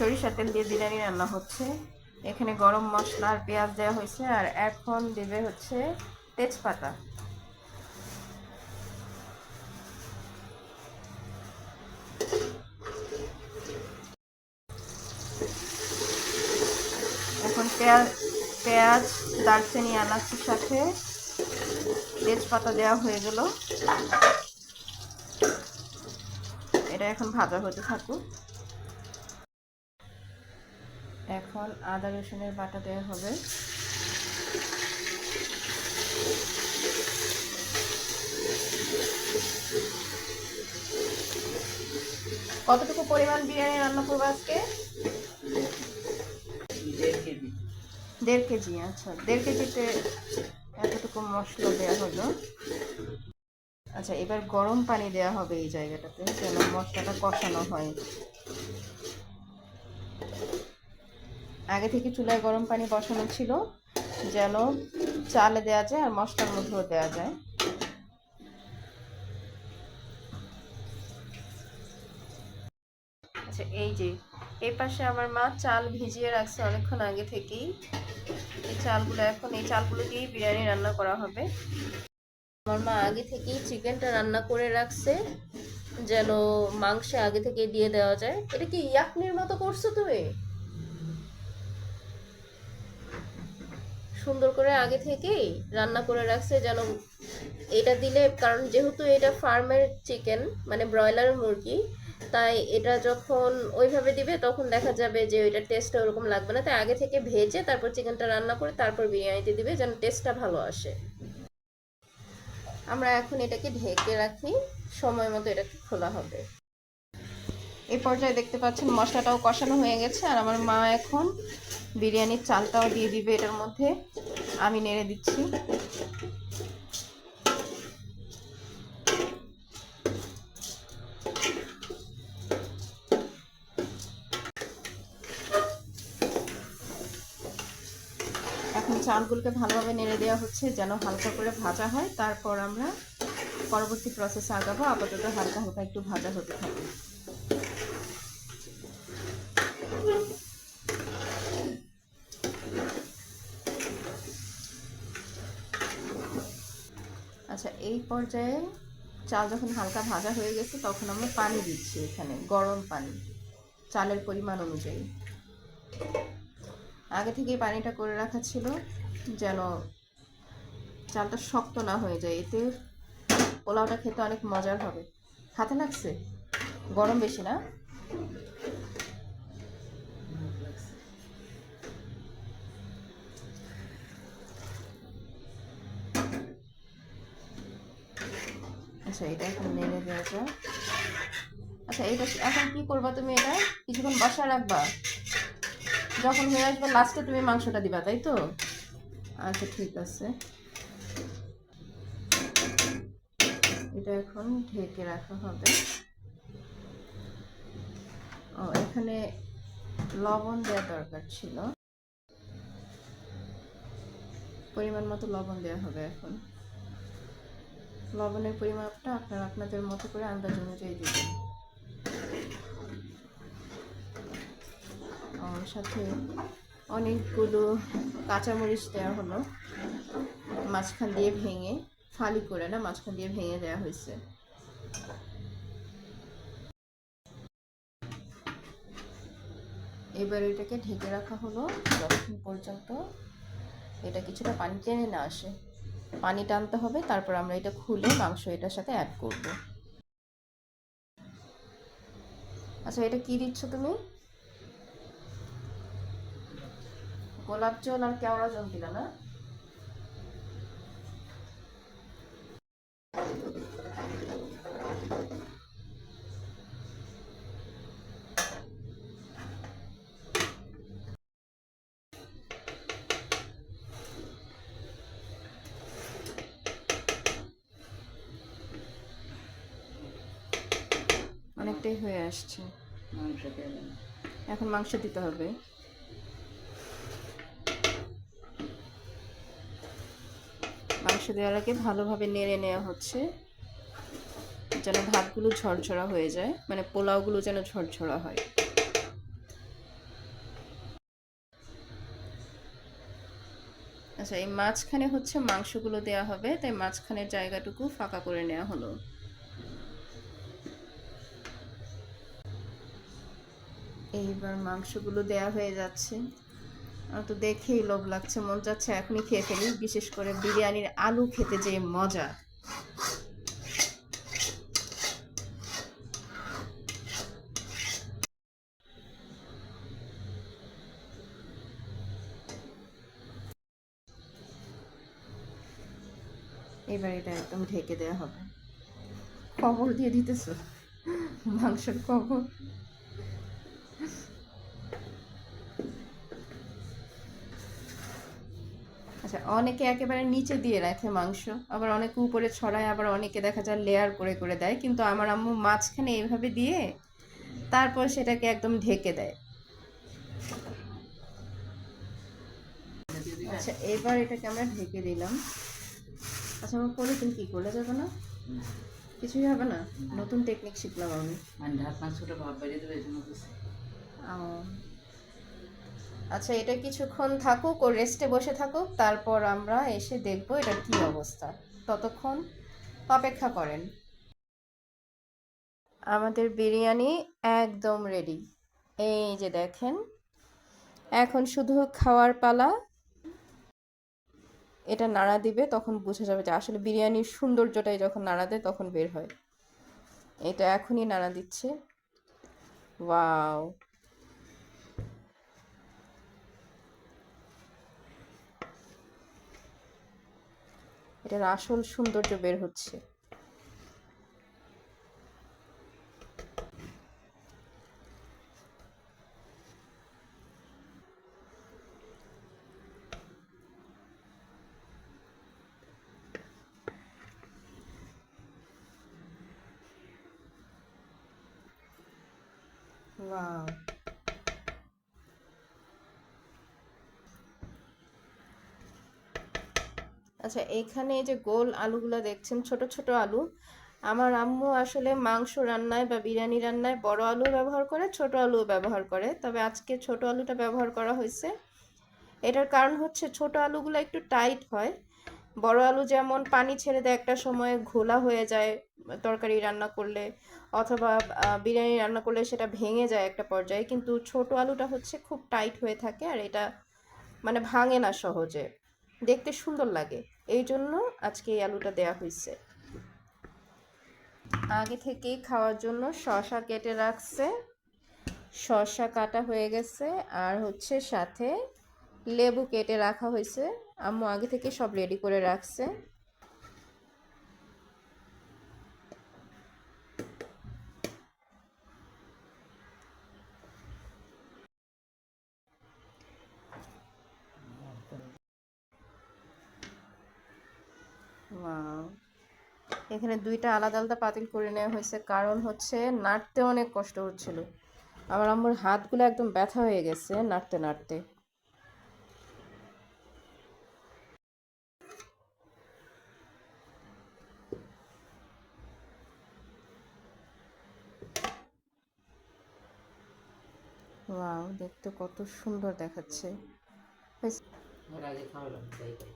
সরিষার তেল দিয়ে বিরিয়ানি রান্না হচ্ছে। এখানে গরম মশলা আর পেঁয়াজ দেওয়া হয়েছে আর এখন দেবে হচ্ছে তেজপাতা। এখন পেঁয়াজ পেঁয়াজ, দারচিনি এলাচির সাথে তেজপাতা দেওয়া হয়ে গেল। এটা এখন ভাজা হতে থাকুক। এখন আদা রসুনের বাটা দেওয়া হবে। কতটুকু পরিমাণ বিরিয়ানি রান্না করব আজকে? দেড় কেজি। আচ্ছা। দেড় কেজিতে এতটুকু মশলা দেওয়া হলো। আচ্ছা এবার গরম পানি দেওয়া হবে এই জায়গাটাতে যেন মশলাটা কষানো হয়। আগে থেকে চুলায় গরম পানি বসানো ছিল, যেন চালে দেওয়া যায় আর মশলার মধ্যেও দেওয়া যায়। আচ্ছা এই যে, এই পাশে আমার মা চাল ভিজিয়ে রাখছে অনেকক্ষণ আগে থেকেই। এই চালগুলো এখন, এই চালগুলো দিয়েই বিরিয়ানি রান্না করা হবে। আমার মা আগে থেকেই চিকেনটা রান্না করে রাখছে, যেন মাংসে আগে থেকে দিয়ে দেওয়া যায়। এটা কি ইয়াকনির মতো করছ তুমি? সুন্দর করে আগে থেকেই রান্না করে রাখছে যেন এটা দিলে, কারণ যেহেতু এটা ফার্মের চিকেন মানে ব্রয়লার মুরগি, তাই এটা যখন ওইভাবে দিবে তখন দেখা যাবে যে ওইটার টেস্টটা ওরকম লাগবে না। তাই আগে থেকে ভেজে তারপর চিকেনটা রান্না করে তারপর বিরিয়ানিতে দিবে যেন টেস্টটা ভালো আসে। আমরা এখন এটাকে ঢেকে রাখি। সময় মতো এটাকে খোলা হবে। এই পর্যায়ে দেখতে পাচ্ছেন মশলাটাও কষানো হয়ে গেছে, আর আমার মা এখন বিরিয়ানির চালটাও দিয়ে দিবে এটার মধ্যে। আমি নেড়ে দিচ্ছি। এখন চালগুলোকে ভালোভাবে নেড়ে দেওয়া হচ্ছে যেন হালকা করে ভাজা হয়। তারপর আমরা পরবর্তী প্রসেসে আগাবো। আপাতত হালকা হালকা একটু ভাজা হতে থাকে আচ্ছা এই পর্যায়ে চাল যখন হালকা ভাজা হয়ে গেছে, তখন আমরা পানি দিচ্ছি এখানে, গরম পানি, চালের পরিমাণ অনুযায়ী। আগে থেকেই পানিটা করে রাখা ছিল, যেন চালটা শক্ত না হয়ে যায়। এতে পোলাওটা খেতে অনেক মজার হবে। হাতে লাগছে? গরম বেশি না? আচ্ছা এটা এখন নেড়ে দেওয়া আচ্ছা এটা এখন কি করবা তুমি এটা? কিছুক্ষণ রাখবা। যখন হয়ে আসবে লাস্টে তুমি মাংসটা দিবা, তাই তো? আচ্ছা ঠিক আছে। এটা এখন ঢেকে রাখা হবে। ও, এখানে লবণ দেওয়া দরকার ছিল। পরিমাণ মতো লবণ দেওয়া হবে এখন। লবণের পরিমাপটা আপনারা আপনাদের মতো করে আন্দাজ অনুযায়ী দিবেন সাথে অনেকগুলো কাঁচামরিচ দেওয়া হলো। মাঝখান দিয়ে ভেঙে, ফালি করে না, মাঝখান দিয়ে ভেঙে দেওয়া হয়েছে। এবার এটাকে ঢেকে রাখা হলো যতক্ষণ পর্যন্ত এটা কিছুটা পানি টেনে না আসে। পানি টানতে হবে, তারপর আমরা এটা খুলে মাংস এটার সাথে অ্যাড করব। আচ্ছা এটা কি দিচ্ছ তুমি? গোলাপ জল আর কেওড়া জল দিলা না? অনেকটাই হয়ে আসছে। এখন মাংস দিতে হবে। মাংস দেওয়ার আগে ভালোভাবে নেড়ে নেওয়া হচ্ছে। যেন ভাতগুলো ঝরঝরা হয়ে যায় মানে পোলাওগুলো যেন ঝরঝরা হয়। আচ্ছা এই মাঝখানে হচ্ছে মাংসগুলো দেওয়া হবে তাই মাঝখানের জায়গাটুকু ফাঁকা করে নেওয়া হলো। এইবার মাংসগুলো দেয়া হয়ে যাচ্ছে। তো দেখেই লোভ লাগছে, মন যাচ্ছে এখনই খেয়ে ফেলি, বিশেষ করে বিরিয়ানির আলু খেতে যে মজা। এবার এটা একদম ঢেকে দেওয়া হবে। কবর দিয়ে দিতেছ? মাংসের কবর? আচ্ছা অনেকে একেবারে নিচে দিয়ে রাখে মাংস আবার অনেকে উপরে ছড়ায় আবার অনেকে দেখা যায় লেয়ার করে করে দেয়। কিন্তু আমার আম্মু মাঝখানে এইভাবে দিয়ে তারপর সেটাকে একদম ঢেকে দেয়। আচ্ছা এবার এটাকে আমরা ঢেকে দিলাম। আচ্ছা আমার পরে তুমি কি করলে যাবে না? কিছুই হবে না? নতুন টেকনিক শিখলাম আমি। মানে ভাব দেবে। ও। আচ্ছা এটা কিছুক্ষণ থাকুক ও রেস্টে বসে থাকুক, তারপর আমরা এসে দেখব এটা কি অবস্থা। ততক্ষণ অপেক্ষা করেন। আমাদের বিরিয়ানি একদম রেডি এই যে দেখেন, এখন শুধু খাওয়ার পালা। এটা নাড়া দিবে, তখন বোঝা যাবে যে আসলে বিরিয়ানির সৌন্দর্যটাই যখন নাড়া দেয়, তখন বের হয়। এটা এখনই নাড়া দিচ্ছে। ওয়াও! এটার আসল সৌন্দর্য বের হচ্ছে। ওয়াও আচ্ছা এখানে যে গোল আলুগুলো দেখছেন, ছোট ছোট আলু। আমার আম্মু আসলে মাংস রান্নায় বা বিরিয়ানি রান্নায় বড় আলু ব্যবহার করে, ছোট আলু ব্যবহার করে। তবে আজকে ছোট আলুটা ব্যবহার করা হয়েছে। এটার কারণ হচ্ছে ছোট আলুগুলো একটু টাইট হয়। বড় আলু যেমন পানি ছেড়ে দেয় একটা সময় ঘোলা হয়ে যায় তরকারি রান্না করলে, অথবা বিরিয়ানি রান্না করলে সেটা ভেঙে যায় একটা পর্যায়ে। কিন্তু ছোট আলুটা হচ্ছে খুব টাইট হয়ে থাকে আর এটা মানে ভাঙে না সহজে। দেখতে সুন্দর লাগে। এই জন্য আজকে এই আলুটা দেয়া হয়েছে। আগে থেকেই খাওয়ার জন্য শশা কেটে রাখছে। শশা কাটা হয়ে গেছে আর হচ্ছে সাথে লেবু কেটে রাখা হয়েছে। আম্মু আগে থেকে সব রেডি করে রাখছে ওয়াও এখানে দুইটা আলাদা আলাদা পাতিল করে নেওয়া হয়েছে। কারণ হচ্ছে নাড়তে অনেক কষ্ট হচ্ছিল। আমার আম্মুর হাতগুলো একদম ব্যথা হয়ে গেছে নাড়তে নাড়তে। ওয়াও, দেখতে কত সুন্দর দেখাচ্ছে হয়েছে? এর আগে খাওয়ালাম তাই তাই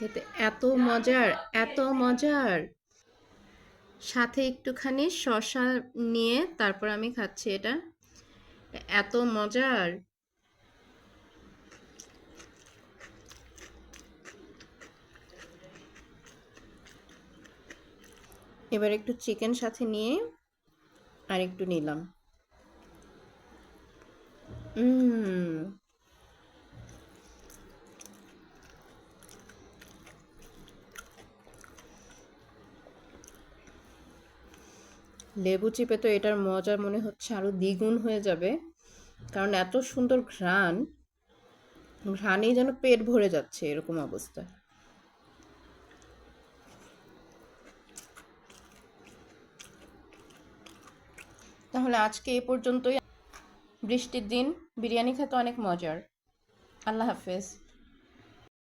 খেতে। এত মজার এত মজার। সাথে একটুখানি শসা নিয়ে তারপর আমি খাচ্ছি এটা। এত মজার। এবার একটু চিকেন সাথে নিয়ে আর একটু নিলাম। উম। লেবু চিপে তো এটার মজা মনে হচ্ছে আরও দ্বিগুণ হয়ে যাবে। কারণ এত সুন্দর ঘ্রাণ, ঘ্রাণেই যেন পেট ভরে যাচ্ছে এরকম অবস্থা। তাহলে আজকে এ পর্যন্তই। বৃষ্টির দিন, বিরিয়ানি খেতে অনেক মজার। আল্লাহ হাফেজ।